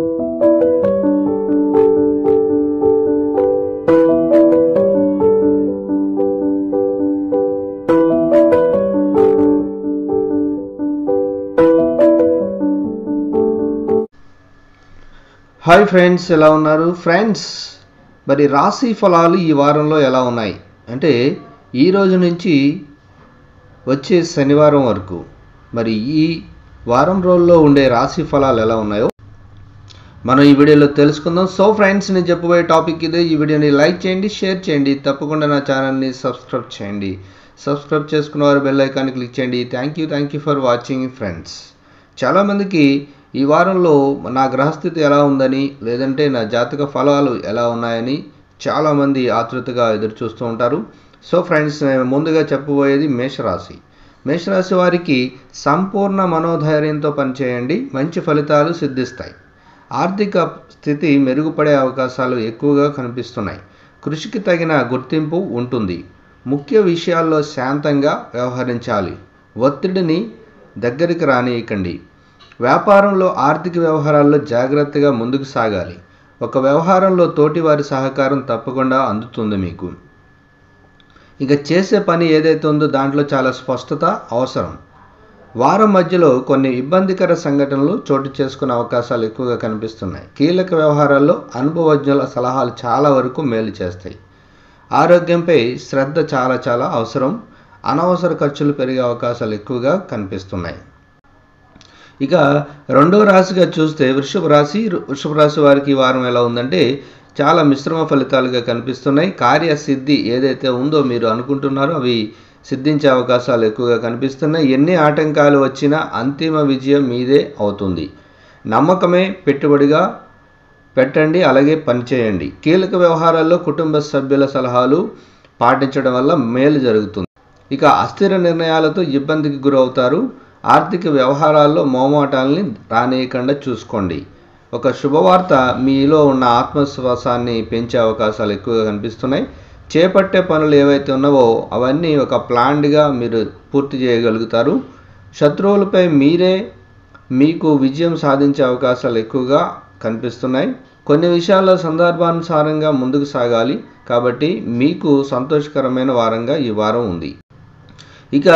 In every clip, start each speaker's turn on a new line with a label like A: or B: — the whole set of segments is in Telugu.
A: హాయ్ ఫ్రెండ్స్ ఎలా ఉన్నారు? ఫ్రెండ్స్ మరి రాశి ఫలాలు ఈ వారంలో ఎలా ఉన్నాయి? అంటే ఈ రోజు నుంచి వచ్చే శనివారం వరకు. మరి ఈ వారం రోజుల్లో ఉండే రాశి ఫలాలు ఎలా ఉన్నాయో మనం ఈ వీడియోలో తెలుసుకుందాం. సో ఫ్రెండ్స్ నేను చెప్పబోయే టాపిక్ ఇదే. ఈ వీడియోని లైక్ చేయండి షేర్ చేయండి. తప్పకుండా నా ఛానల్ని సబ్స్క్రైబ్ చేయండి. సబ్స్క్రైబ్ చేసుకున్న వారు బెల్ ఐకాన్ని క్లిక్ చేయండి. Thank you thank you for watching friends చాలామందికి ఈ వారంలో నా గ్రహస్థితి ఎలా ఉందని లేదంటే నా జాతక ఫలాలు ఎలా ఉన్నాయని చాలామంది ఆతృతగా ఎదురు చూస్తూ ఉంటారు. సో ఫ్రెండ్స్ నేను ముందుగా చెప్పబోయేది మేషరాశి. మేషరాశి వారికి సంపూర్ణ మనోధైర్యంతో పనిచేయండి. మంచి ఫలితాలు సిద్ధిస్తాయి. ఆర్థిక స్థితి మెరుగుపడే అవకాశాలు ఎక్కువగా కనిపిస్తున్నాయి. కృషికి తగిన గుర్తింపు ఉంటుంది. ముఖ్య విషయాల్లో శాంతంగా వ్యవహరించాలి. ఒత్తిడిని దగ్గరికి రానియకండి. వ్యాపారంలో ఆర్థిక వ్యవహారాల్లో జాగ్రత్తగా ముందుకు సాగాలి. ఒక వ్యవహారంలో తోటివారి సహకారం తప్పకుండా అందుతుంది మీకు. ఇక చేసే పని ఏదైతే ఉందో దాంట్లో చాలా స్పష్టత అవసరం. వారం మధ్యలో కొన్ని ఇబ్బందికర సంఘటనలు చోటు చేసుకునే అవకాశాలు ఎక్కువగా కనిపిస్తున్నాయి. కీలక వ్యవహారాల్లో అనుభవజ్ఞుల సలహాలు చాలా వరకు మేలు చేస్తాయి. ఆరోగ్యంపై శ్రద్ధ చాలా చాలా అవసరం. అనవసర ఖర్చులు పెరిగే అవకాశాలు ఎక్కువగా కనిపిస్తున్నాయి. ఇక రెండవ రాశిగా చూస్తే వృషభ రాశి. వృషభ రాశి వారికి ఈ వారం ఎలా ఉందంటే చాలా మిశ్రమ ఫలితాలుగా కనిపిస్తున్నాయి. కార్యసిద్ధి ఏదైతే ఉందో మీరు అనుకుంటున్నారో అవి సిద్ధించే అవకాశాలు ఎక్కువగా కనిపిస్తున్నాయి. ఎన్ని ఆటంకాలు వచ్చినా అంతిమ విజయం మీదే అవుతుంది. నమ్మకమే పెట్టుబడిగా పెట్టండి అలాగే పనిచేయండి. కీలక వ్యవహారాల్లో కుటుంబ సభ్యుల సలహాలు పాటించడం వల్ల మేలు జరుగుతుంది. ఇక అస్థిర నిర్ణయాలతో ఇబ్బందికి గురవుతారు. ఆర్థిక వ్యవహారాల్లో మోమాటాలని రానియకుండా చూసుకోండి. ఒక శుభవార్త మీలో ఉన్న ఆత్మవిశ్వాసాన్ని పెంచే అవకాశాలు ఎక్కువగా కనిపిస్తున్నాయి. చేపట్టే పనులు ఏవైతే ఉన్నావో అవన్నీ ఒక ప్లాన్డ్గా మీరు పూర్తి చేయగలుగుతారు. శత్రువులపై మీరే మీకు విజయం సాధించే అవకాశాలు ఎక్కువగా కనిపిస్తున్నాయి. కొన్ని విషయాల్లో సందర్భానుసారంగా ముందుకు సాగాలి. కాబట్టి మీకు సంతోషకరమైన వారంగా ఈ వారం ఉంది. ఇక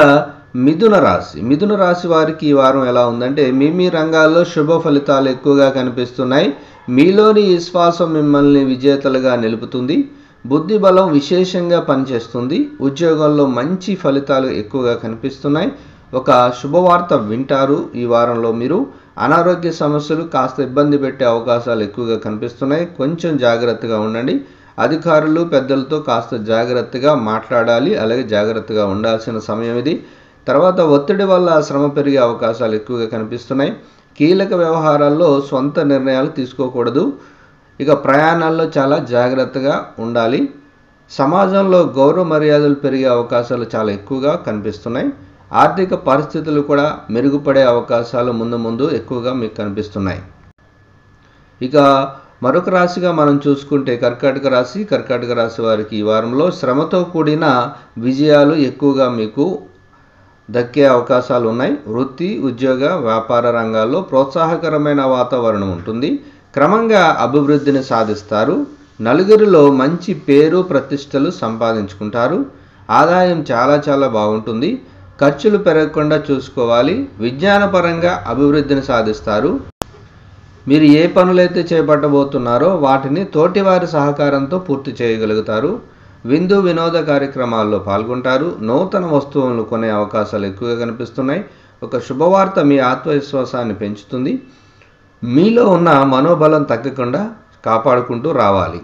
A: మిథున రాశి. మిథున రాశి వారికి ఈ వారం ఎలా ఉందంటే మీ మీ రంగాల్లో శుభ ఫలితాలు ఎక్కువగా కనిపిస్తున్నాయి. మీలోని విశ్వాసం మిమ్మల్ని విజేతలుగా నిలుపుతుంది. బుద్ధి బలం విశేషంగా పనిచేస్తుంది. ఉద్యోగంలో మంచి ఫలితాలు ఎక్కువగా కనిపిస్తున్నాయి. ఒక శుభవార్త వింటారు ఈ వారంలో మీరు. అనారోగ్య సమస్యలు కాస్త ఇబ్బంది పెట్టే అవకాశాలు ఎక్కువగా కనిపిస్తున్నాయి. కొంచెం జాగ్రత్తగా ఉండండి. అధికారులు పెద్దలతో కాస్త జాగ్రత్తగా మాట్లాడాలి. అలాగే జాగ్రత్తగా ఉండాల్సిన సమయం ఇది. తర్వాత ఒత్తిడి వల్ల శ్రమ పెరిగే అవకాశాలు ఎక్కువగా కనిపిస్తున్నాయి. కీలక వ్యవహారాల్లో సొంత నిర్ణయాలు తీసుకోకూడదు. ఇక ప్రయాణాల్లో చాలా జాగ్రత్తగా ఉండాలి. సమాజంలో గౌరవ మర్యాదలు పెరిగే అవకాశాలు చాలా ఎక్కువగా కనిపిస్తున్నాయి. ఆర్థిక పరిస్థితులు కూడా మెరుగుపడే అవకాశాలు ముందు ముందు ఎక్కువగా మీకు కనిపిస్తున్నాయి. ఇక మరొక రాశిగా మనం చూసుకుంటే కర్కాటక రాశి కర్కాటక రాశి వారికి ఈ వారంలో శ్రమతో కూడిన విజయాలు ఎక్కువగా మీకు దక్కే అవకాశాలు ఉన్నాయి. వృత్తి ఉద్యోగ వ్యాపార రంగాల్లో ప్రోత్సాహకరమైన వాతావరణం ఉంటుంది. క్రమంగా అభివృద్ధిని సాధిస్తారు. నలుగురిలో మంచి పేరు ప్రతిష్టలు సంపాదించుకుంటారు. ఆదాయం చాలా చాలా బాగుంటుంది. ఖర్చులు పెరగకుండా చూసుకోవాలి. విజ్ఞానపరంగా అభివృద్ధిని సాధిస్తారు. మీరు ఏ పనులైతే చేపట్టబోతున్నారో వాటిని తోటివారి సహకారంతో పూర్తి చేయగలుగుతారు. విందు వినోద కార్యక్రమాల్లో పాల్గొంటారు. నూతన వస్తువులను కొనే అవకాశాలు ఎక్కువగా కనిపిస్తున్నాయి. ఒక శుభవార్త మీ ఆత్మవిశ్వాసాన్ని పెంచుతుంది. మీలో ఉన్న మనోబలం తగ్గకుండా కాపాడుకుంటూ రావాలి.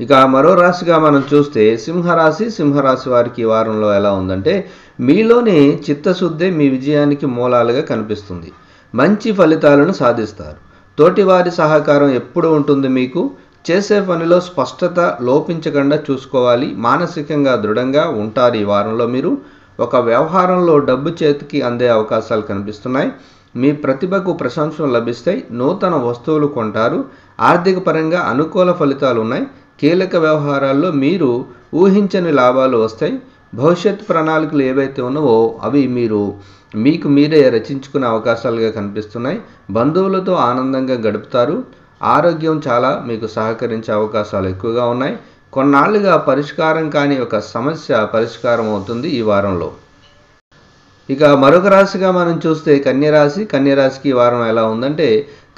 A: ఇక మరో రాశిగా మనం చూస్తే సింహరాశి సింహరాశి వారికి ఈ వారంలో ఎలా ఉందంటే మీలోని చిత్తశుద్ధి మీ విజయానికి మూలాలుగా కనిపిస్తుంది. మంచి ఫలితాలను సాధిస్తారు. తోటివారి సహకారం ఎప్పుడు ఉంటుంది మీకు? చేసే పనిలో స్పష్టత లోపించకుండా చూసుకోవాలి. మానసికంగా దృఢంగా ఉంటారు ఈ వారంలో మీరు. ఒక వ్యవహారంలో డబ్బు చేతికి అందే అవకాశాలు కనిపిస్తున్నాయి. మీ ప్రతిభకు ప్రశంసలు లభిస్తాయి నూతన వస్తువులు కొంటారు. ఆర్థిక పరంగా అనుకూల ఫలితాలు ఉన్నాయి. కీలక వ్యవహారాల్లో మీరు ఊహించని లాభాలు వస్తాయి. భవిష్యత్ ప్రణాళికలు ఏవైతే ఉన్నావో అవి మీరు మీకు మీరే రచించుకునే అవకాశాలుగా కనిపిస్తున్నాయి. బంధువులతో ఆనందంగా గడుపుతారు. ఆరోగ్యం చాలా మీకు సహకరించే అవకాశాలు ఎక్కువగా ఉన్నాయి. కొన్నాళ్ళుగా పరిష్కారం కాని ఒక సమస్య పరిష్కారం అవుతుంది ఈ వారంలో. ఇక మరొక రాశిగా మనం చూస్తే కన్యరాశి కన్యరాశికి ఈ వారం ఎలా ఉందంటే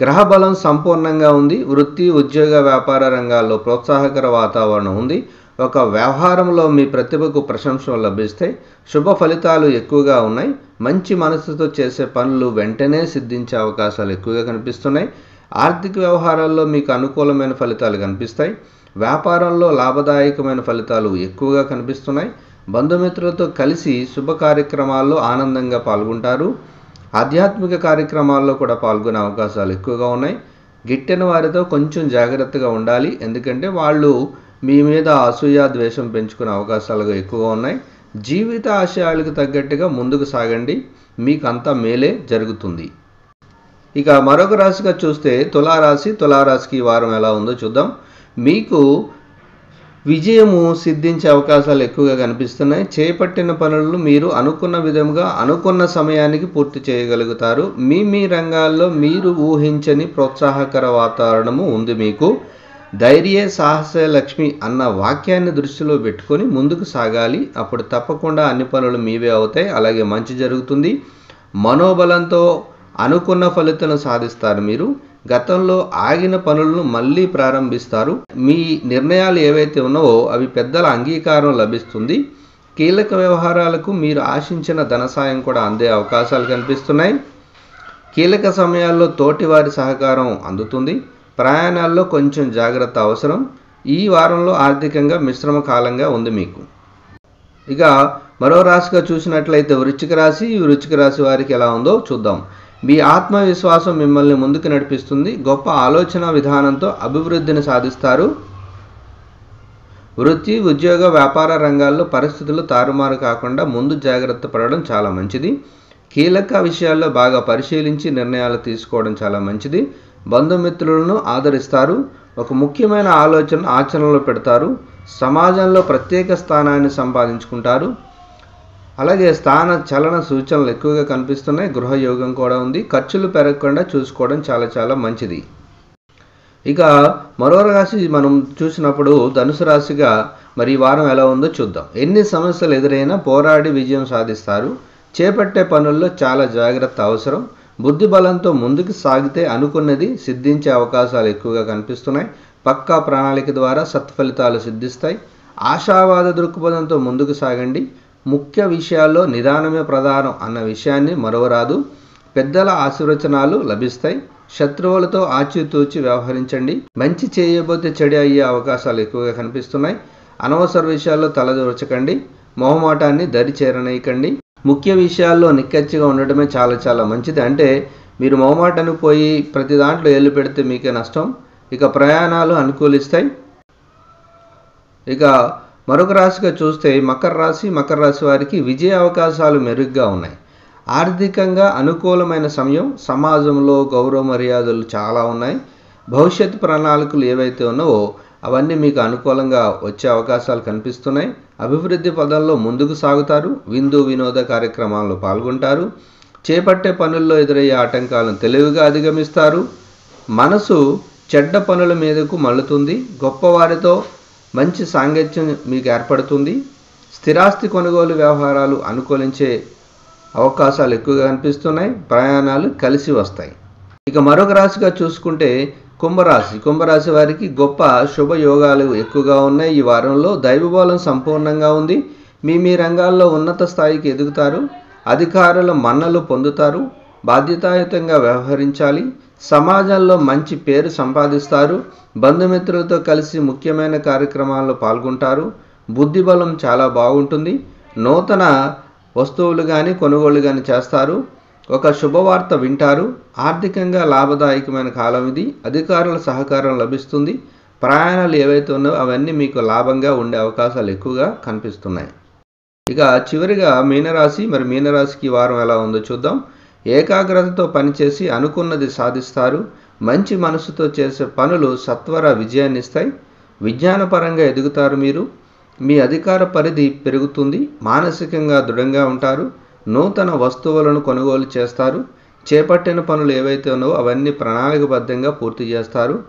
A: గ్రహ బలం సంపూర్ణంగా ఉంది. వృత్తి ఉద్యోగ వ్యాపార రంగాల్లో ప్రోత్సాహకర వాతావరణం ఉంది. ఒక వ్యవహారంలో మీ ప్రతిభకు ప్రశంసలు లభిస్తాయి శుభ ఫలితాలు ఎక్కువగా ఉన్నాయి. మంచి మనసుతో చేసే పనులు వెంటనే సిద్ధించే అవకాశాలు ఎక్కువగా కనిపిస్తున్నాయి. ఆర్థిక వ్యవహారాల్లో మీకు అనుకూలమైన ఫలితాలు కనిపిస్తాయి. వ్యాపారంలో లాభదాయకమైన ఫలితాలు ఎక్కువగా కనిపిస్తున్నాయి. బంధుమిత్రులతో కలిసి శుభ కార్యక్రమాల్లో ఆనందంగా పాల్గొంటారు. ఆధ్యాత్మిక కార్యక్రమాల్లో కూడా పాల్గొనే అవకాశాలు ఎక్కువగా ఉన్నాయి. గిట్టెన వారితో కొంచెం జాగ్రత్తగా ఉండాలి. ఎందుకంటే వాళ్ళు మీ మీద అసూయ ద్వేషం పెంచుకునే అవకాశాలు ఎక్కువగా ఉన్నాయి. జీవిత ఆశయాలకు తగ్గట్టుగా ముందుకు సాగండి. మీకు అంతా మేలే జరుగుతుంది. ఇక మరొక రాశిగా చూస్తే తులారాశి. తులారాశికి ఈ వారం ఎలా ఉందో చూద్దాం. మీకు విజయము సిద్ధించే అవకాశాలు ఎక్కువగా కనిపిస్తున్నాయి. చేపట్టిన పనులు మీరు అనుకున్న విధంగా అనుకున్న సమయానికి పూర్తి చేయగలుగుతారు. మీ మీ రంగాల్లో మీరు ఊహించని ప్రోత్సాహకర వాతావరణము ఉంది మీకు. ధైర్య సాహస లక్ష్మి అన్న వాక్యాన్ని దృష్టిలో పెట్టుకొని ముందుకు సాగాలి. అప్పుడు తప్పకుండా అన్ని పనులు మీవే అవుతాయి. అలాగే మంచి జరుగుతుంది. మనోబలంతో అనుకున్న ఫలితాలను సాధిస్తారు మీరు. గతంలో ఆగిన పనులను మళ్ళీ ప్రారంభిస్తారు. మీ నిర్ణయాలు ఏవైతే ఉన్నావో అవి పెద్దల అంగీకారం లభిస్తుంది. కీలక వ్యవహారాలకు మీరు ఆశించిన ధన సాయం కూడా అందే అవకాశాలు కనిపిస్తున్నాయి. కీలక సమయాల్లో తోటివారి సహకారం అందుతుంది. ప్రయాణాల్లో కొంచెం జాగ్రత్త అవసరం. ఈ వారంలో ఆర్థికంగా మిశ్రమ కాలంగా ఉంది మీకు. ఇక మరో రాశిగా చూసినట్లయితే వృశ్చిక రాశి. ఈ వృశ్చిక రాశి వారికి ఎలా ఉందో చూద్దాం. మీ ఆత్మవిశ్వాసం మిమ్మల్ని ముందుకు నడిపిస్తుంది. గొప్ప ఆలోచన విధానంతో అభివృద్ధిని సాధిస్తారు. వృత్తి ఉద్యోగ వ్యాపార రంగాల్లో పరిస్థితులు తారుమారు కాకుండా ముందు జాగ్రత్త పడడం చాలా మంచిది. కీలక విషయాల్లో బాగా పరిశీలించి నిర్ణయాలు తీసుకోవడం చాలా మంచిది. బంధుమిత్రులను ఆదరిస్తారు. ఒక ముఖ్యమైన ఆలోచన ఆచరణలో పెడతారు. సమాజంలో ప్రత్యేక స్థానాన్ని సంపాదించుకుంటారు. అలాగే స్థాన చలన సూచనలు ఎక్కువగా కనిపిస్తున్నాయి. గృహయోగం కూడా ఉంది. ఖర్చులు పెరగకుండా చూసుకోవడం చాలా చాలా మంచిది. ఇక మరో రాశి మనం చూసినప్పుడు ధనుసు రాశిగా మరి ఈ వారం ఎలా ఉందో చూద్దాం. ఎన్ని సమస్యలు ఎదురైనా పోరాడి విజయం సాధిస్తారు. చేపట్టే పనుల్లో చాలా జాగ్రత్త అవసరం. బుద్ధి బలంతో ముందుకు సాగితే అనుకున్నది సిద్ధించే అవకాశాలు ఎక్కువగా కనిపిస్తున్నాయి. పక్కా ప్రణాళిక ద్వారా సత్ఫలితాలు సిద్ధిస్తాయి. ఆశావాద దృక్పథంతో ముందుకు సాగండి. ముఖ్య విషయాల్లో నిదానమే ప్రధానం అన్న విషయాన్ని మరవరాదు. పెద్దల ఆశీర్వచనాలు లభిస్తాయి. శత్రువులతో ఆచితూచి వ్యవహరించండి. మంచి చేయబోతే చెడు అయ్యే అవకాశాలు ఎక్కువగా కనిపిస్తున్నాయి. అనవసర విషయాల్లో తలదూర్చకండి మొహమాటాన్ని దరి చేరనీయకండి. ముఖ్య విషయాల్లో నిక్కచ్చిగా ఉండటమే చాలా చాలా మంచిది. అంటే మీరు మొహమాటానికి పోయి ప్రతి దాంట్లో ఏళ్ళు పెడితే మీకే నష్టం. ఇక ప్రయాణాలు అనుకూలిస్తాయి. ఇక మరొక రాశిగా చూస్తే మకర రాశి మకర రాశి వారికి విజయ అవకాశాలు మెరుగ్గా ఉన్నాయి. ఆర్థికంగా అనుకూలమైన సమయం సమాజంలో గౌరవ మర్యాదలు చాలా ఉన్నాయి. భవిష్యత్ ప్రణాళికలు ఏవైతే ఉన్నావో అవన్నీ మీకు అనుకూలంగా వచ్చే అవకాశాలు కనిపిస్తున్నాయి. అభివృద్ధి పదంలో ముందుకు సాగుతారు. విందు వినోద కార్యక్రమాల్లో పాల్గొంటారు. చేపట్టే పనుల్లో ఎదురయ్యే ఆటంకాలను తెలివిగా అధిగమిస్తారు. మనసు చెడ్డ పనుల మీదకు మళ్ళుతుంది. గొప్పవారితో మంచి సాంగత్యం మీకు ఏర్పడుతుంది. స్థిరాస్తి కొనుగోలు వ్యవహారాలు అనుకూలించే అవకాశాలు ఎక్కువగా కనిపిస్తున్నాయి ప్రయాణాలు కలిసి వస్తాయి. ఇక మరొక రాశిగా చూసుకుంటే కుంభరాశి. కుంభరాశి వారికి గొప్ప శుభయోగాలు ఎక్కువగా ఉన్నాయి. ఈ వారంలో దైవబలం సంపూర్ణంగా ఉంది. మీ మీ రంగాల్లో ఉన్నత స్థాయికి ఎదుగుతారు. అధికారుల మన్నలు పొందుతారు. బాధ్యతాయుతంగా వ్యవహరించాలి. సమాజంలో మంచి పేరు సంపాదిస్తారు బంధుమిత్రులతో కలిసి ముఖ్యమైన కార్యక్రమాల్లో పాల్గొంటారు. బుద్ధిబలం చాలా బాగుంటుంది. నూతన వస్తువులు కానీ కొనుగోలు కానీ చేస్తారు. ఒక శుభవార్త వింటారు. ఆర్థికంగా లాభదాయకమైన కాలం ఇది. అధికారుల సహకారం లభిస్తుంది. ప్రయాణాలు ఏవైతే ఉన్నాయో అవన్నీ మీకు లాభంగా ఉండే అవకాశాలు ఎక్కువగా కనిపిస్తున్నాయి. ఇక చివరిగా మీనరాశి. మరి మీనరాశికి వారం ఎలా ఉందో చూద్దాం. ఏకాగ్రతతో పనిచేసి అనుకున్నది సాధిస్తారు. మంచి మనసుతో చేసే పనులు సత్వర విజయాన్ని ఇస్తాయి విజ్ఞానపరంగా ఎదుగుతారు మీరు. మీ అధికార పరిధి పెరుగుతుంది. మానసికంగా దృఢంగా ఉంటారు. నూతన వస్తువులను కొనుగోలు చేస్తారు. చేపట్టిన పనులు ఏవైతే ఉన్నావో అవన్నీ ప్రణాళికబద్ధంగా పూర్తి చేస్తారు.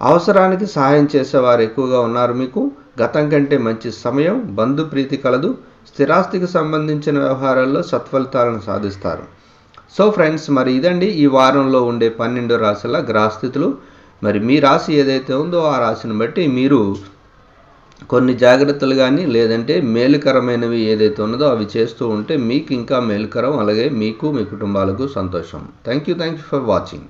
A: అవసరానికి సహాయం చేసేవారు ఎక్కువగా ఉన్నారు మీకు. గతం కంటే మంచి సమయం బంధు ప్రీతి కలదు. స్థిరాస్తికి సంబంధించిన వ్యవహారాల్లో సత్ఫలితాలను సాధిస్తారు. సో ఫ్రెండ్స్ మరి ఇదండి ఈ వారంలో ఉండే పన్నెండు రాశుల గ్రహస్థితులు. మరి మీ రాశి ఏదైతే ఉందో ఆ రాశిని బట్టి మీరు కొన్ని జాగ్రత్తలు కానీ లేదంటే మేలుకరమైనవి ఏదైతే ఉన్నదో అవి చేస్తూ ఉంటే మీకు ఇంకా మేలుకరం అలాగే మీకు మీ కుటుంబాలకు సంతోషం. Thank you thank you for watching